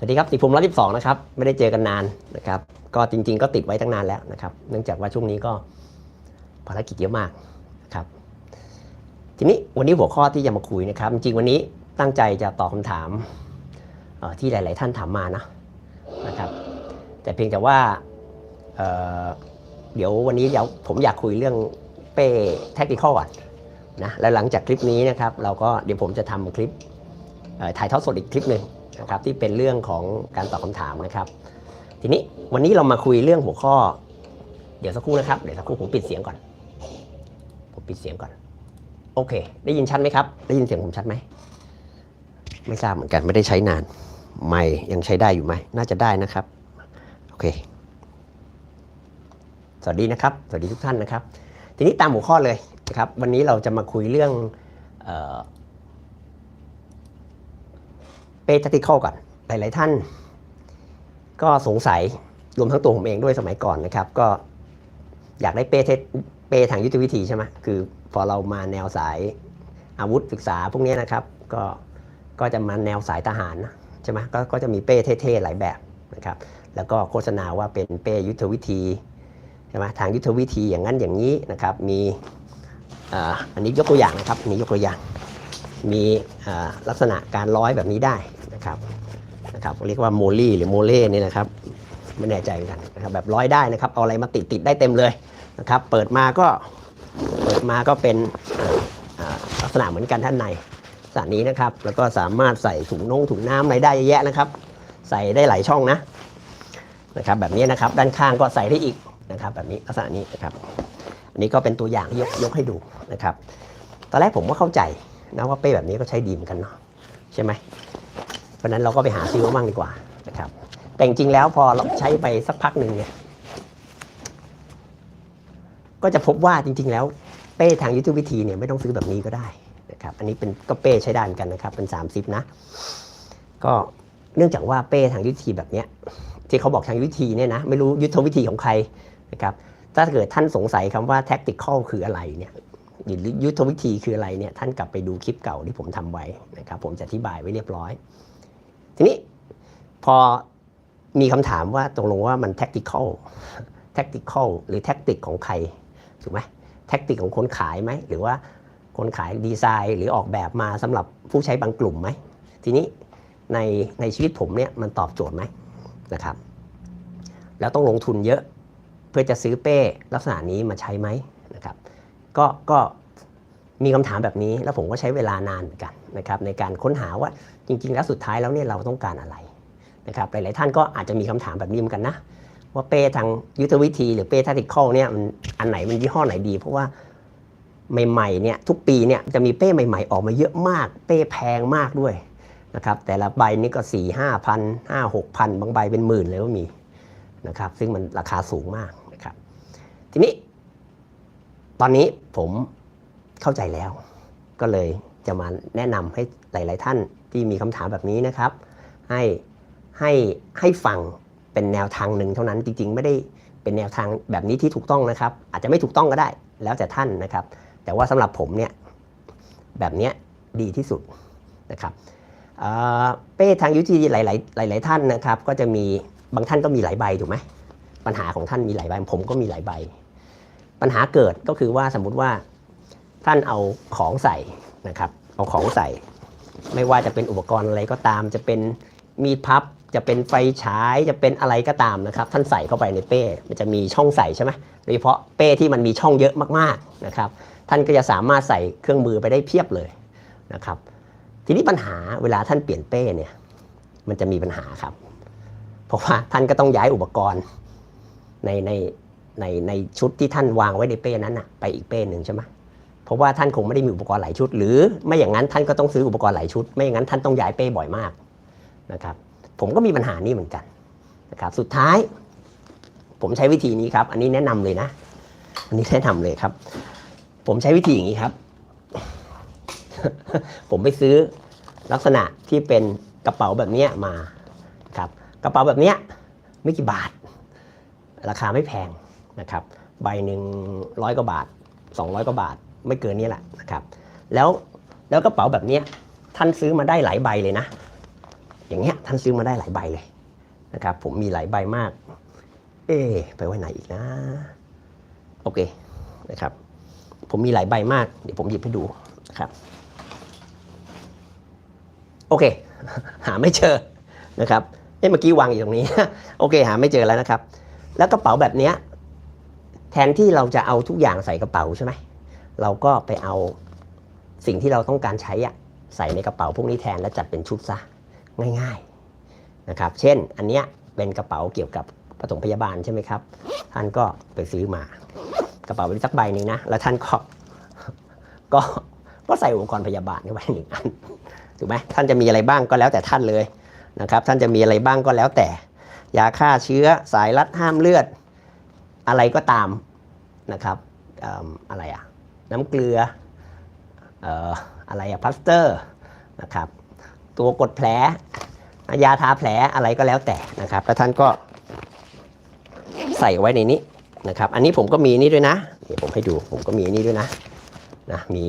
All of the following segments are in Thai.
สวัสดีครับติดภูมิร้อยสิบสองนะครับไม่ได้เจอกันนานนะครับ ก็จริง ๆ ก็ติดไว้ตั้งนานแล้วนะครับ เนื่องจากว่าช่วงนี้ก็ภารกิจเยอะมากนะครับ ทีนี้วันนี้หัวข้อที่จะมาคุยนะครับ จริงวันนี้ตั้งใจจะตอบคำถามที่หลาย ๆ ท่านถามมานะนะครับ แต่เพียงแต่ว่าเเดี๋ยววันนี้เดี๋ยวผมอยากคุยเรื่องเป้แท็กติคอก่อนนะแล้วหลังจากคลิปนี้นะครับ เราก็เดี๋ยวผมจะทำคลิปถ่ายทอดสดอีกคลิปหนึ่ง นะครับที่เป็นเรื่องของการตอบคำถามนะครับ ทีนี้วันนี้เรามาคุยเรื่องหัวข้อ เดี๋ยวสักครู่นะครับเดี๋ยวสักครู่ผมปิดเสียงก่อน ผมปิดเสียงก่อน โอเค ได้ยินชัดไหมครับ ได้ยินเสียงผมชัดไหมไม่ทราบเหมือนกันไม่ได้ใช้นาน ไม่ยังใช้ได้อยู่ไหมน่าจะได้นะครับโอเค สวัสดีนะครับ สวัสดีทุกท่านนะครับ ทีนี้ตามหัวข้อเลยนะครับ วันนี้เราจะมาคุยเรื่อง เป้ทัติคอก่อนหลาย ๆ ท่าน ก็สงสัยรวมทั้งตัวผมเองด้วยสมัยก่อนนะครับ ก็อยากได้เป้เทเป้ทางยุทธวิธีใช่ไหมคือพอเรามาแนวสายอาวุธศึกษาพวกนี้นะครับ ก็ก็จะมาแนวสายทหารนะใช่ไหมก็ก็จะมีเป้เท่ๆหลายแบบนะครับ แล้วก็โฆษณาว่าเป็นเป้ยุทธวิธีใช่ไหมทางยุทธวิธีอย่างนั้นอย่างนี้นะครับ มีอันนี้ยกตัวอย่างนะครับอันนี้ยกตัวอย่าง มีลักษณะการร้อยแบบนี้ได้ นะครับนะครับเรียกว่าโมลี่หรือโมเล่นี่นะครับไม่แน่ใจเหมือนกันนะครับแบบร้อยได้นะครับเอาอะไรมาติดติดได้เต็มเลยนะครับเปิดมาก็เปิดมาก็เป็นลักษณะเหมือนกันท่านในสระนี้นะครับ แล้วก็สามารถใส่ถุงนงถุงน้ำอะไรได้เยอะแยะนะครับ ใส่ได้หลายช่องนะนะครับแบบนี้นะครับด้านข้างก็ใส่ได้อีกนะครับ แบบนี้ลักษณะนี้นะครับอันนี้ก็เป็นตัวอย่างที่ยกยกให้ดูนะครับ ตอนแรกผมก็เข้าใจนะว่าเป้แบบนี้ก็ใช้ดีเหมือนกันเนาะใช่ไหม เพราะนั้นเราก็ไปหาซื้อมาบ้างดีกว่านะครับแต่จริงๆแล้วพอเราใช้ไปสักพักหนึ่งเนี่ยก็จะพบว่าจริง ๆ แล้วเป้ทางยุทธวิธีเนี่ยไม่ต้องซื้อแบบนี้ก็ได้นะครับอันนี้เป็นก็เป้ใช้ด้เหมือนกันนะครับเป็น30นะก็เนื่องจากว่าเป้ทางยุทธวิธีแบบเนี้ยที่เขาบอกทางยุทธวิธีเนี่ยนะไม่รู้ยุทธวิธีของใครนะครับถ้าเกิดท่านสงสัยคำว่า tactical คืออะไรเนี่ยหรือยุทธวิธีคืออะไรเนี่ยท่านกลับไปดูคลิปเก่าที่ผมทำไว้นะครับผมจะอธิบายไว้เรียบร้อย ทีนี้พอมีคำถามว่าตกลงว่ามัน tactical tactical หรือ tactic ของใครถูกไหม tactic ของคนขายไหมหรือว่าคนขายดีไซน์หรือออกแบบมาสำหรับผู้ใช้บางกลุ่มไหมทีนี้ในในชีวิตผมเนี่ยมันตอบโจทย์ไหมนะครับ แล้วต้องลงทุนเยอะเพื่อจะซื้อเป้ลักษณะนี้มาใช้ไหมนะครับ ก็ก็ มีคำถามแบบนี้แล้วผมก็ใช้เวลานานเหมือนกันนะครับในการค้นหาว่าจริง ๆ แล้วสุดท้ายแล้วเนี่ยเราต้องการอะไรนะครับหลายๆท่านก็อาจจะมีคำถามแบบนี้เหมือนกันนะว่าเป้ทางยุทธวิธี หรือเป้ทัติคอลเนี่ยมันอันไหนมันยี่ห้อไหนดี เพราะว่าใหม่ๆเนี่ยทุกปีเนี่ยจะมีเป้ใหม่ ๆ ออกมาเยอะมาก เป้แพงมากด้วยนะครับแต่ละใบนี่ก็4ี่ห้าพันห้าหกพันบางใบเป็นหมื่นเลยก็มีนะครับซึ่งมันราคาสูงมากนะครับทีนี้ตอนนี้ผม เข้าใจแล้ว ก็เลยจะมาแนะนำให้หลาย ๆ ท่านที่มีคำถามแบบนี้นะครับ ให้ให้ให้ฟังเป็นแนวทางหนึ่งเท่านั้นจริง ๆ ไม่ได้เป็นแนวทางแบบนี้ที่ถูกต้องนะครับ อาจจะไม่ถูกต้องก็ได้แล้วแต่ท่านนะครับ แต่ว่าสำหรับผมเนี่ยแบบนี้ดีที่สุดนะครับเป้ทางยุทธวิธีหลายๆหลาย ๆ ท่านนะครับ ก็จะมีบางท่านก็มีหลายใบถูกไหมปัญหาของท่านมีหลายใบผมก็มีหลายใบ ปัญหาเกิดก็คือว่าสมมุติว่า ท่านเอาของใส่นะครับ เอาของใส่ ไม่ว่าจะเป็นอุปกรณ์อะไรก็ตาม จะเป็นมีดพับ จะเป็นไฟฉาย จะเป็นอะไรก็ตามนะครับ ท่านใส่เข้าไปในเป้ มันจะมีช่องใส่ใช่ไหมโดยเฉพาะเป้ที่มันมีช่องเยอะมากๆนะครับ ท่านก็จะสามารถใส่เครื่องมือไปได้เพียบเลยนะครับ ทีนี้ปัญหาเวลาท่านเปลี่ยนเป้เนี่ย มันจะมีปัญหาครับ เพราะว่าท่านก็ต้องย้ายอุปกรณ์ในในในในชุดที่ท่านวางไว้ในเป้นั้นนะไปอีกเป้หนึ่งใช่ไหม เพราะว่าท่านคงไม่ได้มีอุปกรณ์หลายชุด หรือไม่อย่างนั้นท่านก็ต้องซื้ออุปกรณ์หลายชุด ไม่อย่างนั้นท่านต้องย้ายเป้บ่อยมากนะครับผมก็มีปัญหานี้เหมือนกันนะครับสุดท้าย ผมใช้วิธีนี้ครับ อันนี้แนะนำเลยนะ อันนี้แนะนำเลยครับ ผมใช้วิธีอย่างนี้ครับ ผมไปซื้อลักษณะที่เป็นกระเป๋าแบบนี้มาครับกระเป๋าแบบนี้ไม่กี่บาท ราคาไม่แพงนะครับ ใบหนึ่งร้อยกว่าบาท 200 กว่าบาท ไม่เกินนี้แหละนะครับ แล้วแล้วกระเป๋าแบบนี้ท่านซื้อมาได้หลายใบเลยนะ อย่างเงี้ยท่านซื้อมาได้หลายใบเลยนะครับ ผมมีหลายใบมาก เอ๊ไปไว้ไหนอีกนะ โอเคนะครับ ผมมีหลายใบมาก เดี๋ยวผมหยิบให้ดูนะครับ โอเค หาไม่เจอนะครับเอ๊ะเมื่อกี้วางอยู่ตรงนี้ โอเค หาไม่เจอแล้วนะครับ แล้วกระเป๋าแบบเนี้ยแทนที่เราจะเอาทุกอย่างใส่กระเป๋าใช่ไหม เราก็ไปเอาสิ่งที่เราต้องการใช้อะใส่ในกระเป๋าพวกนี้แทนแล้วจัดเป็นชุดซะง่ายๆนะครับ เช่นอันเนี้ยเป็นกระเป๋าเกี่ยวกับปฐมพยาบาลใช่ไหมครับ ท่านก็ไปซื้อมากระเป๋าไปสักใบหนึ่งนะ แล้วท่านก็ก็ก็ใส่อุปกรณ์พยาบาลเข้าไปหนึ่งอันถูกไหมท่านจะมีอะไรบ้างก็แล้วแต่ท่านเลยนะครับ ท่านจะมีอะไรบ้างก็แล้วแต่ ยาฆ่าเชื้อสายรัดห้ามเลือด อะไรก็ตามนะครับเอิ่มอะไรอะ น้ำเกลือเอ่ออะไรอะพลาสเตอร์นะครับตัวกดแผลยาทาแผลอะไรก็แล้วแต่นะครับแล้วท่านก็ใส่ไว้ในนี้นะครับอันนี้ผมก็มีนี่ด้วยนะเดี๋ยวผมให้ดูผมก็มีนี่ด้วยนะนะมี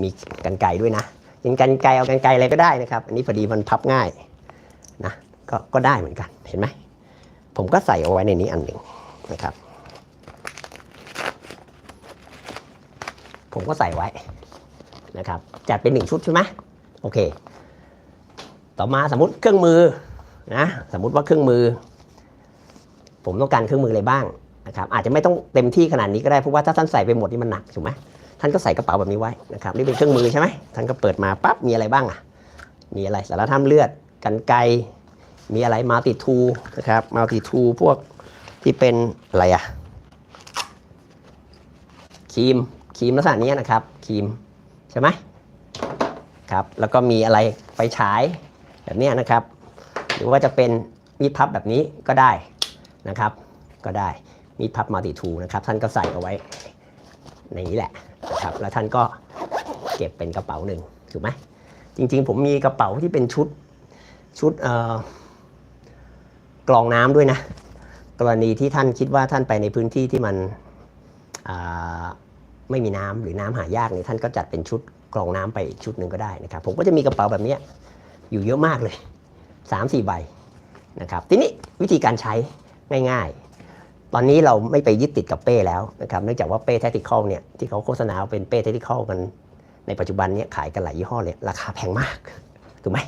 มีกันไกรด้วยนะยิงกันไกรเอากันไกรอะไรก็ได้นะครับ อันนี้พอดีมันพับง่ายนะก็ก็ได้เหมือนกันเห็นไหมผมก็ใส่เอาไว้ในนี้อันหนึ่งนะครับ ผมก็ใส่ไว้นะครับจัดเป็นหนึ่งชุดใช่ไหมโอเค ต่อมาสมมติเครื่องมือนะสมมติว่าเครื่องมือ ผมต้องการเครื่องมืออะไรบ้างนะครับอาจจะไม่ต้องเต็มที่ขนาดนี้ก็ได้เพราะว่าถ้าท่านใส่ไปหมดนี่มันหนักถูกไหมท่านก็ใส่กระเป๋าแบบนี้ไว้นะครับนี่เป็นเครื่องมือใช่ไหมท่านก็เปิดมาปั๊บมีอะไรบ้างอะมีอะไรสารทำเลือดกันไกมีอะไรมาติทูนะครับมาติทูพวกที่เป็นอะไรอะครีม ครีมลักษณะนี้นะครับครีมใช่ไหมครับแล้วก็มีอะไรไฟฉายแบบนี้นะครับ หรือว่าจะเป็นมีดพับแบบนี้ก็ได้นะครับ ก็ได้มีดพับมัลติทูนะครับ ท่านก็ใส่เอาไว้ในนี้แหละนะครับแล้วท่านก็เก็บเป็นกระเป๋าหนึ่งถูกไหมจริงๆ ผมมีกระเป๋าที่เป็นชุดชุดเอ่อกรองน้ำด้วยนะ กรณีที่ท่านคิดว่าท่านไปในพื้นที่ที่มันอ่า ไม่มีน้ำหรือน้ำหายากเนี่ยท่านก็จัดเป็นชุดกรองน้ำไปอีกชุดหนึ่งก็ได้นะครับ ผมก็จะมีกระเป๋าแบบนี้อยู่เยอะมากเลย 3 4 ใบนะครับทีนี้วิธีการใช้ง่ายๆ ตอนนี้เราไม่ไปยึดติดกับเป้แล้วนะครับเนื่องจากว่าเป้ tactical เนี่ยที่เขาโฆษณาเป็นเป้ tactical กันในปัจจุบันเนี้ขายกันหลายยี่ห้อเลยราคาแพงมากถูกไหม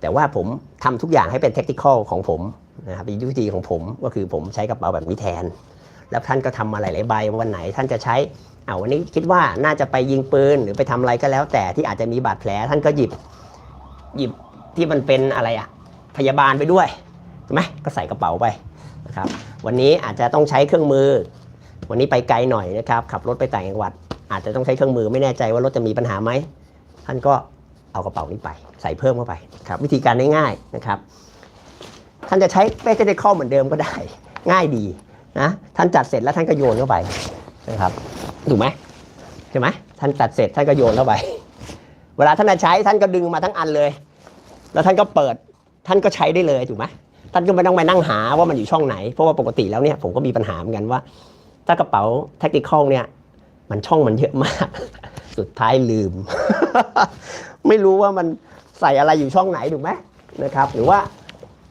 แต่ว่าผมทำทุกอย่างให้เป็น tactical ของผมนะครับเป็นวิธีของผมก็คือผมใช้กระเป๋าแบบนี้แทน แล้วท่านก็ทำมาหลายๆใบวันไหนท่านจะใช้เอาวันนี้คิดว่าน่าจะไปยิงปืนหรือไปทำอะไรก็แล้ว แต่ที่อาจจะมีบาดแผลท่านก็หยิบหยิบที่มันเป็นอะไรอะพยาบาลไปด้วยถูกไหมก็ใส่กระเป๋าไปนะครับวันนี้อาจจะต้องใช้เครื่องมือ วันนี้ไปไกลหน่อยนะครับขับรถไปต่างจังหวัด อาจจะต้องใช้เครื่องมือไม่แน่ใจว่ารถจะมีปัญหาไหมท่านก็เอากระเป๋านี้ไป ใส่เพิ่มเข้าไปครับวิธีการง่ายๆนะครับ ท่านจะใช้เป้เทคอเหมือนเดิมก็ได้ ง่ายดี นะท่านจัดเสร็จแล้วท่านก็โยนเข้าไปนะครับถูกไหมใช่ไหมท่านจัดเสร็จท่านก็โยนเข้าไป เวลาท่านจะใช้ท่านก็ดึงมาทั้งอันเลย แล้วท่านก็เปิดท่านก็ใช้ได้เลยถูกไหมท่านก็ไม่ต้องไปนั่งหาว่ามันอยู่ช่องไหน เพราะว่าปกติแล้วเนี่ยผมก็มีปัญหาเหมือนกันว่า ถ้ากระเป๋า tactical เนี่ยมันช่องมันเยอะมาก สุดท้ายลืม ไม่รู้ว่ามันใส่อะไรอยู่ช่องไหนถูกไหมนะครับ หรือว่า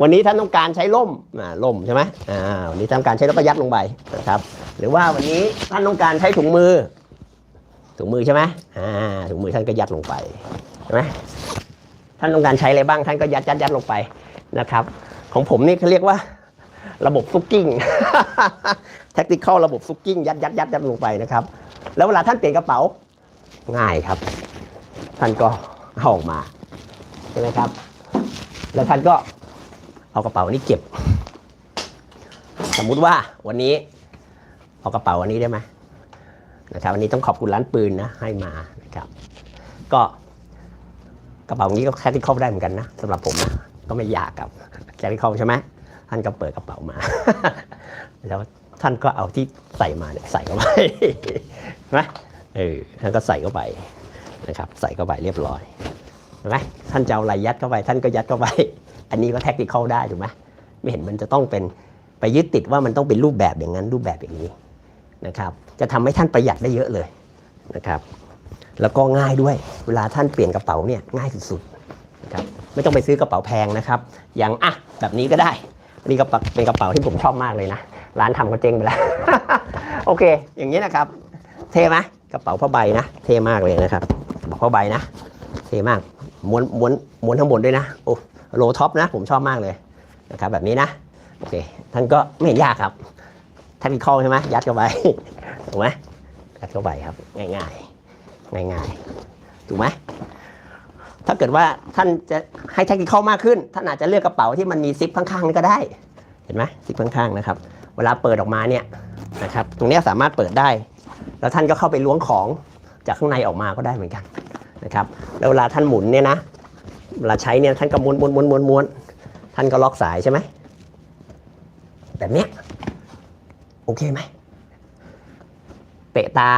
วันนี้ท่านต้องการใช้ล่มอ่าล่มใช่ไหมอ่าวันนี้ท่านต้องการใช้แล้วก็ยัดลงไปนะครับ หรือว่าวันนี้ท่านต้องการใช้ถุงมือ ถุงมือใช่ไหมอ่าถุงมือท่านก็ยัดลงไปใช่ไหมท่านต้องการใช้อะไรบ้างท่านก็ยัดยัดยัดลงไปนะครับ ของผมนี่เขาเรียกว่าระบบซุกกิ้งแท็กติคอลระบบซุกกิ้งยัดยัดยัดยัดลงไปนะครับ แล้วเวลาท่านเปลี่ยนกระเป๋าง่ายครับ ท่านก็เอาออกมาใช่ไหมครับ แล้วท่านก็ เอากระเป๋านี้เก็บ สมมุติว่าวันนี้เอากระเป๋าอันนี้ได้ไหมนะครับวันนี้ต้องขอบคุณร้านปืนนะให้มานะครับ ก็กระเป๋านี้ก็แคติคอลได้เหมือนกันนะสำหรับผมนะก็ไม่อยากกับแคติคอลใช่ไหมท่านก็เปิดกระเป๋ามา แล้วท่านก็เอาที่ใส่มาเนี่ยใส่เข้าไปใช่ไหมเออท่านก็ใส่เข้าไปนะครับ ใส่เข้าไปเรียบร้อยเห็นไหมท่านจะเอาอะไรยัดเข้าไป ท่านก็ยัดเข้าไป อันนี้ก็แท็กติคอลได้ถูกไหมไม่เห็นมันจะต้องเป็นไปยึดติดว่ามันต้องเป็นรูปแบบอย่างนั้นรูปแบบอย่างนี้นะครับ จะทำให้ท่านประหยัดได้เยอะเลยนะครับ แล้วก็ง่ายด้วย เวลาท่านเปลี่ยนกระเป๋าเนี่ยง่ายสุดๆนะครับ ไม่ต้องไปซื้อกระเป๋าแพงนะครับ อย่างอะแบบนี้ก็ได้นนี้กระเป๋าเป็นกระเป๋าที่ผมชอบมากเลยนะ ร้านทำก็เจ๊งไปแล้ว โอเค อย่างนี้นะครับ เทไหมกระเป๋าผ้าใบนะ เทมากเลยนะครับกระเป๋าผ้าใบนะ เทมาก ม้วนม้วนม้วนข้างบนด้วยนะ โอ้ โลท็อปนะ ผมชอบมากเลยนะครับแบบนี้นะ โอเค ท่านก็ไม่ยากครับแทมิคอใช่ไหมยัดเข้าไปถูกไหมยัดเข้าไปครับ ง่ายง่ายง่ายง่ายๆถูกไหมถ้าเกิดว่าท่านจะให้เทคนิคมากขึ้น ท่านอาจจะเลือกกระเป๋าที่มันมีซิปข้างๆนี่ก็ได้ เห็นไหมซิปข้างๆนะครับ เวลาเปิดออกมาเนี่ยนะครับตรงนี้สามารถเปิดได้ แล้วท่านก็เข้าไปล้วงของจากข้างในออกมาก็ได้เหมือนกันนะครับแล้วเวลาท่านหมุนเนี่ยนะ เวลาใช้เนี่ยท่านก็ม้วนม้วนม้วนม้วนม้วนท่านก็ล็อกสายใช่ไหมแบบเนี้ยโอเคไหมเปะตา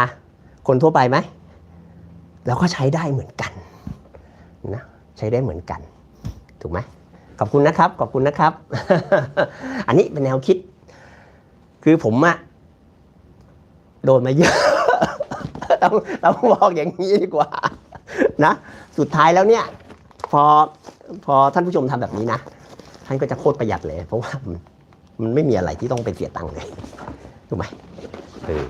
คนทั่วไปไหมแล้วก็ใช้ได้เหมือนกันนะใช้ได้เหมือนกัน ถูกไหมขอบคุณนะครับ ขอบคุณนะครับ อันนี้เป็นแนวคิด คือผมอะโดนมาเยอะ ต้องต้องบอกอย่างนี้ดีกว่า นะ สุดท้ายแล้วเนี่ย อพอท่านผู้ชมทำแบบนี้นะท่านก็จะโคตรประหยัดเลย เพราะว่ามันไม่มีอะไรที่ต้องไปเสียตังค์เลยถูกไหมเออ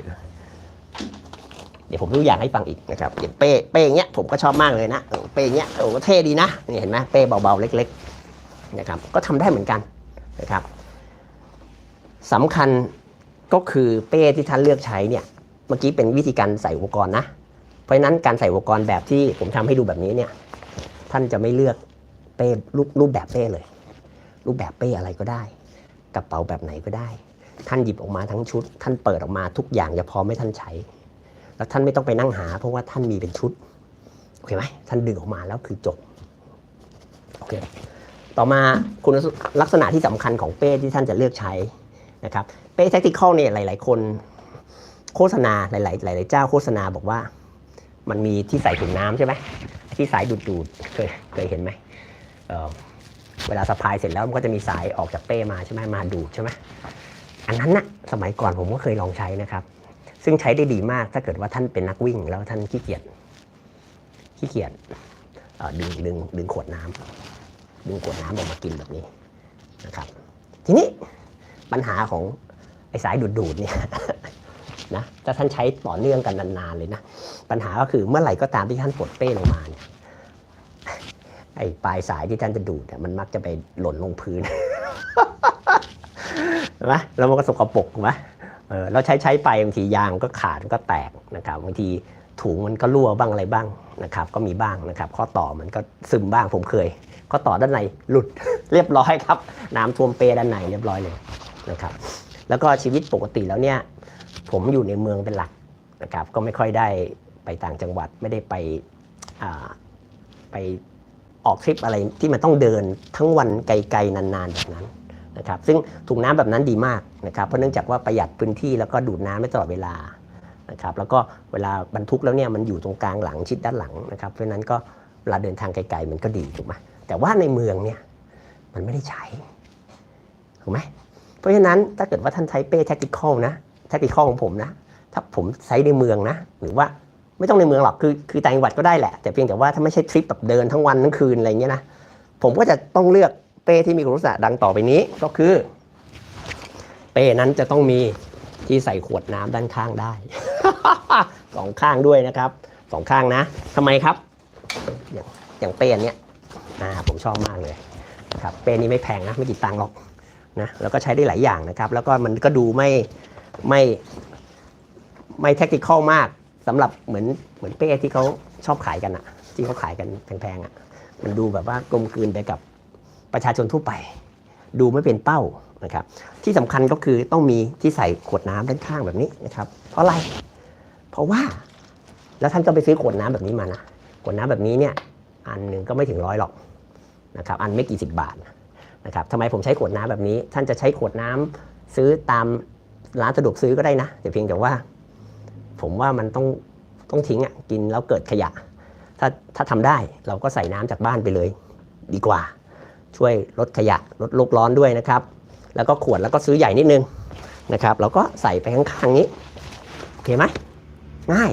เดี๋ยวผมยกตัวอย่างให้ฟังอีกนะครับอย่างเป้เป้อย่างเงี้ยผมก็ชอบมากเลยนะเป้งเงี้ยโอ้เท่ดีนะนี่เห็นไหมเป้เบาๆเล็ก ๆ นะครับ ก็ทำได้เหมือนกันนะครับสำคัญก็คือเป้ที่ท่านเลือกใช้เนี่ย เมื่อกี้เป็นวิธีการใส่อุปกรณ์นะ เพราะฉะนั้นการใส่อุปกรณ์แบบที่ผมทำให้ดูแบบนี้เนี่ย ท่านจะไม่เลือกเป้รูปรูปแบบเป้เลย รูปแบบเป้อะไรก็ได้ กระเป๋าแบบไหนก็ได้ ท่านหยิบออกมาทั้งชุด ท่านเปิดออกมาทุกอย่างจะพร้อมให้ท่านใช้ แล้วท่านไม่ต้องไปนั่งหา เพราะว่าท่านมีเป็นชุดโอเคไหมท่านดึงออกมาแล้วคือจบโอเคต่อมาคุณลักษณะที่สำคัญของเป้ที่ท่านจะเลือกใช้นะครับเป้ tactical เนี่ยหลาย ๆ คนโฆษณาหลาย ๆ หลาย ๆ เจ้าโฆษณาบอกว่า มันมีที่ใส่ถุงน้ำใช่ไหม ที่สายดูดดูดเคยเคยเห็นไหมเออเวลาสะพายเสร็จแล้วมันก็จะมีสายออกจากเป้มาใช่ไหมมาดูดใช่ไหมอันนั้นนะสมัยก่อนผมก็เคยลองใช้นะครับ ซึ่งใช้ได้ดีมากถ้าเกิดว่าท่านเป็นนักวิ่ง แล้วท่านขี้เกียจขี้เกียจดึงดึงดึงขวดน้ำดึงขวดน้ำออกมากินแบบนี้นะครับ ทีนี้ปัญหาของไอ้สายดูดดูดเนี่ย นะถ้าท่านใช้ต่อเนื่องกันนานๆเลยนะ ปัญหาก็คือเมื่อไหร่ก็ตามที่ท่านปลดเป้ลงมาเนี่ยไอ้ปลายสายที่ท่านจะดูดเนี่ยมันมักจะไปหล่นลงพื้นนไหมแล้วมันก็สกปรกไหมเออเราใช้ใช้ไปบางทียางก็ขาดก็แตกนะครับบางทีถุงมันก็รั่วบ้างอะไรบ้างนะครับ ก็มีบ้างนะครับ ข้อต่อมันก็ซึมบ้างผมเคย ข้อต่อด้านในหลุดเรียบร้อยครับ น้ำท่วมเปด้านในเรียบร้อยเลยนะครับ แล้วก็ชีวิตปกติแล้วเนี่ย ผมอยู่ในเมืองเป็นหลักนะครับก็ไม่ค่อยได้ไปต่างจังหวัดไม่ได้ไปไปออกทริปอะไรที่มันต้องเดินทั้งวันไกลๆนานๆแบบนั้นนะครับซึ่งถุงน้ำแบบนั้นดีมากนะครับเพราะเนื่องจากว่าประหยัดพื้นที่แล้วก็ดูดน้ำได้ตลอดเวลานะครับแล้วก็เวลาบรรทุกแล้วเนี่ยมันอยู่ตรงกลางหลังชิดด้านหลังนะครับเพราะฉะนั้นก็เวลาเดินทางไกลๆมันก็ดีถูกไหมแต่ว่าในเมืองเนี่ยมันไม่ได้ใช้ถูกไหมเพราะฉะนั้นถ้าเกิดว่าท่านใช้เป้แท็กติคอลนะ แท็กติคอของผมนะ ถ้าผมใช้ในเมืองนะ หรือว่าไม่ต้องในเมืองหรอกคือคือต่างจังหวัดก็ได้แหละ แต่เพียงแต่ว่าถ้าไม่ใช่ทริปแบบเดินทั้งวันทั้งคืนอะไรเงี้ยนะผมก็จะต้องเลือกเป้ที่มีคุณลักษณะดังต่อไปนี้ก็คือ เป้นั้นจะต้องมีที่ใส่ขวดน้ำด้านข้างได้สองข้างด้วยนะครับสองข้างนะทำไมครับ อย่างอย่างเป้อันเนี้ยอ่าผมชอบมากเลยครับเป้นี้ไม่แพงนะไม่กี่ตังค์หรอกนะแล้วก็ใช้ได้หลายอย่างนะครับ แล้วก็มันก็ดูไม่ ไม่ไม่แท็กติคอลมากสำหรับเหมือนเหมือนเป้ที่เขาชอบขายกันอะที่เขาขายกันแพงๆอะมันดูแบบว่ากลมกลืนไปกับประชาชนทั่วไป ดูไม่เป็นเป้านะครับ ที่สำคัญก็คือต้องมีที่ใส่ขวดน้ำด้านข้างแบบนี้นะครับ เพราะอะไร เพราะว่าแล้วท่านก็ไปซื้อขวดน้ำแบบนี้มานะขวดน้ำแบบนี้เนี่ยอันหนึ่งก็ไม่ถึงร้อยหรอกนะครับอันไม่กี่สิบบาทนะครับทำไมผมใช้ขวดน้ำแบบนี้ ท่านจะใช้ขวดน้ำซื้อตาม ร้านสะดวกซื้อก็ได้นะ แต่เพียงแต่ว่า ผมว่ามันต้องต้องทิ้งอะกินแล้วเกิดขยะ ถ้าถ้าทำได้เราก็ใส่น้ำจากบ้านไปเลย ดีกว่า ช่วยลดขยะลดโลกร้อนด้วยนะครับ แล้วก็ขวดแล้วก็ซื้อใหญ่นิดนึงนะครับเราก็ใส่ไปข้างๆนี้โอเคไหมง่าย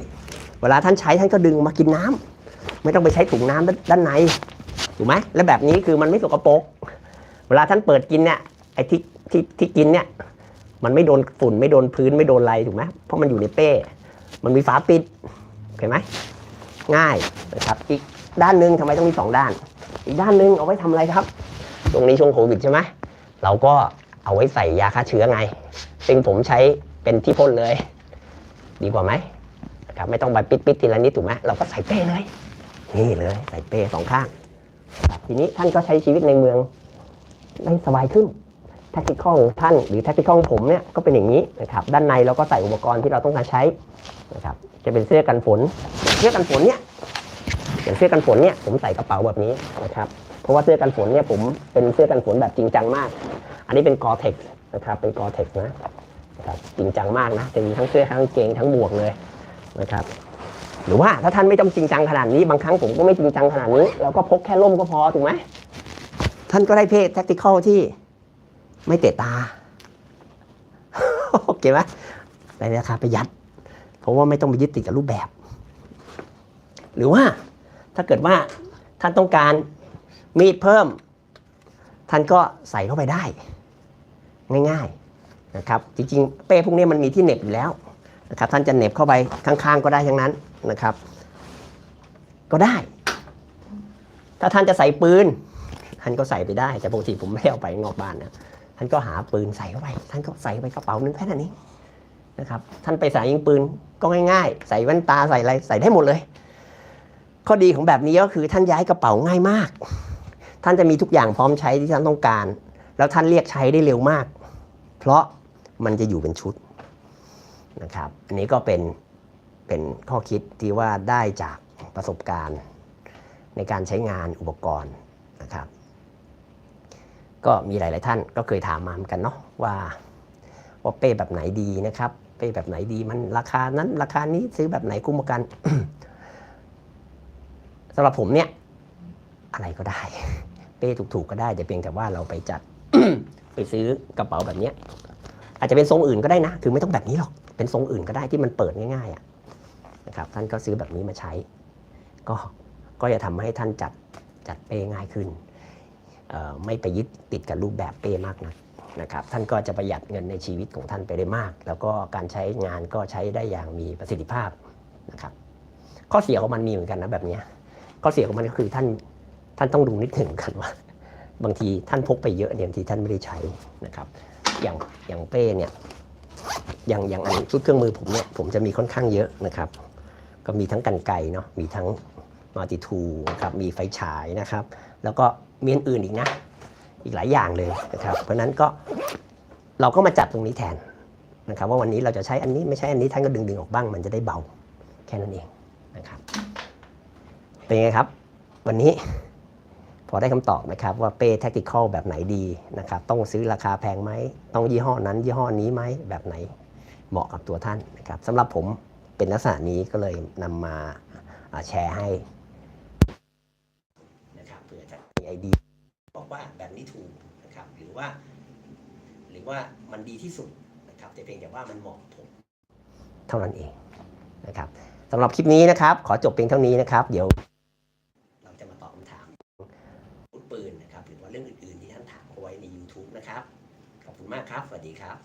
เวลาท่านใช้ท่านก็ดึงมากินน้ำไม่ต้องไปใช้ถุงน้ำด้านด้านในถูกไหมแล้วแบบนี้คือมันไม่สกปรกเวลาท่านเปิดกินเนี่ยไอ้ที่ที่ที่กินเนี่ย มันไม่โดนฝุ่นไม่โดนพื้นไม่โดนอะไรถูกไหมเพราะมันอยู่ในเป้ มันมีฝาปิดเห็นไหมง่ายนะครับ อีกด้านหนึ่งทำไมต้องมีสองด้าน อีกด้านหนึ่งเอาไว้ทำอะไรครับ ตรงนี้ช่วงโควิดใช่ไหมเราก็เอาไว้ใส่ยาฆ่าเชื้อไง ซึ่งผมใช้เป็นที่พ่นเลย ดีกว่าไหมนะครับไม่ต้องไปปิดปิดทีละนิดถูกไหมเราก็ใส่เป้เลย นี่เลยใส่เป้สองข้าง ทีนี้ท่านก็ใช้ชีวิตในเมืองได้สบายขึ้น แท็กติคอของท่านหรือแท็กติคอของผมเนี่ยก็เป็นอย่างนี้นะครับด้านในเราก็ใส่อุปกรณ์ที่เราต้องการใช้นะครับจะเป็นเสื้อกันฝนเสื้อกันฝนเนี่ยอย่างเสื้อกันฝนเนี่ยผมใส่กระเป๋าแบบนี้นะครับเพราะว่าเสื้อกันฝนเนี่ยผมเป็นเสื้อกันฝนแบบจริงจังมาก อันนี้เป็นกอเท็กนะครับเป็นกอเท็กนะนะครับจริงจังมากนะจะมีทั้งเสื้อทั้งเกงทั้งหมวกเลยนะครับหรือว่าถ้าท่านไม่ต้องจริงจังขนาดนี้บางครั้งผมก็ไม่จริงจังขนาดนี้เราก็พกแค่ร่มก็พอถูกไหมท่านก็ได้เพศแท็กติคอลที่ ไม่เตะตาโอเคไหมในราคาประหยัด เพราะว่าไม่ต้องไปยึดติดกับรูปแบบ หรือว่าถ้าเกิดว่าท่านต้องการมีดเพิ่ม ท่านก็ใส่เข้าไปได้ ง่ายๆนะครับ จริงๆ เป้พวกนี้มันมีที่เหน็บอยู่แล้วนะครับ ท่านจะเหน็บเข้าไปข้างๆก็ได้ทั้งนั้นนะครับ ก็ได้ ถ้าท่านจะใส่ปืนท่านก็ใส่ไปได้ แต่ปกติผมไม่เอาไปนอกบ้านนะานก็หาปืนใส่เข้าไป ท่านก็ใส่ไปกระเป๋านึงแค่นั้นเองนะครับ ท่านไปสายยิงปืนก็ง่าย ๆ ใส่แว่นตาใส่อะไรใส่ได้หมดเลย ข้อดีของแบบนี้ก็คือท่านย้ายกระเป๋าง่ายมาก ท่านจะมีทุกอย่างพร้อมใช้ที่ท่านต้องการ แล้วท่านเรียกใช้ได้เร็วมาก เพราะมันจะอยู่เป็นชุดนะครับ อันนี้ก็เป็นเป็นข้อคิดที่ว่าได้จากประสบการณ์ในการใช้งานอุปกรณ์นะครับ ก็มีหลาย ๆ ท่านก็เคยถามมาเหมือนกันเนาะว่าว่าเป้แบบไหนดีนะครับ เป้แบบไหนดีมันราคานั้นราคานี้ซื้อแบบไหนคุ้มกว่ากันสำหรับผมเนี่ย อะไรก็ได้ เป้ถูกๆก็ได้แต่เพียงแต่ว่าเราไปจัดไปซื้อกระเป๋าแบบเนี้ย อาจจะเป็นทรงอื่นก็ได้นะ คือไม่ต้องแบบนี้หรอกเป็นทรงอื่นก็ได้ที่มันเปิดง่ายๆอะนะครับ ท่านก็ซื้อแบบนี้มาใช้ ก็ก็จะทำให้ท่านจัดจัดเป้ง่ายขึ้น ไม่ไปยึดติดกับรูปแบบเป้มากนักนะครับท่านก็จะประหยัดเงินในชีวิตของท่านไปได้มาก แล้วก็การใช้งานก็ใช้ได้อย่างมีประสิทธิภาพนะครับข้อเสียของมันมีเหมือนกันนะแบบนี้ข้อเสียของมันก็คือท่านท่านต้องดูนิดหนึ่งกันว่า บางทีท่านพกไปเยอะเนี่ยบางทีท่านไม่ได้ใช้นะครับ อย่างอย่างเป้เนี่ยอย่างอย่างอันชุดเครื่องมือผมเนี่ยผมจะมีค่อนข้างเยอะนะครับ ก็มีทั้งกันไกเนาะมีทั้งมัลติทูนะครับมีไฟฉายนะครับ แล้วก็ มีอันอื่นอีกนะ อีกหลายอย่างเลยนะครับ เพราะนั้นก็เราก็มาจัดตรงนี้แทนนะครับ ว่าวันนี้เราจะใช้อันนี้ไม่ใช่อันนี้ท่านก็ดึงดึงๆออกบ้าง มันจะได้เบาแค่นั้นเองนะครับ เป็นไงครับ วันนี้พอได้คำตอบนะครับว่าเป้แท็กติคอลแบบไหนดีนะครับ ต้องซื้อราคาแพงไหมต้องยี่ห้อนั้น ยี่ห้อนี้ไหมแบบไหนเหมาะกับตัวท่านนะครับสำหรับผมเป็นลักษณะนี้ก็เลยนำมาแชร์ให้นะครับเผื่อจะมีไอเดี บอกว่าแบบนี้ถูกนะครับ หรือว่า หรือว่ามันดีที่สุดนะครับ แต่เพียงแต่ว่ามันเหมาะผม เท่านั้นเองนะครับสำหรับคลิปนี้นะครับ ขอจบเพียงเท่านี้นะครับ เดี๋ยว เราจะมาตอบคำถามปืนนะครับ หรือว่าเรื่องอื่นๆที่ท่านถามเอาไว้ใน YouTube นะครับ ขอบคุณมากครับ สวัสดีครับ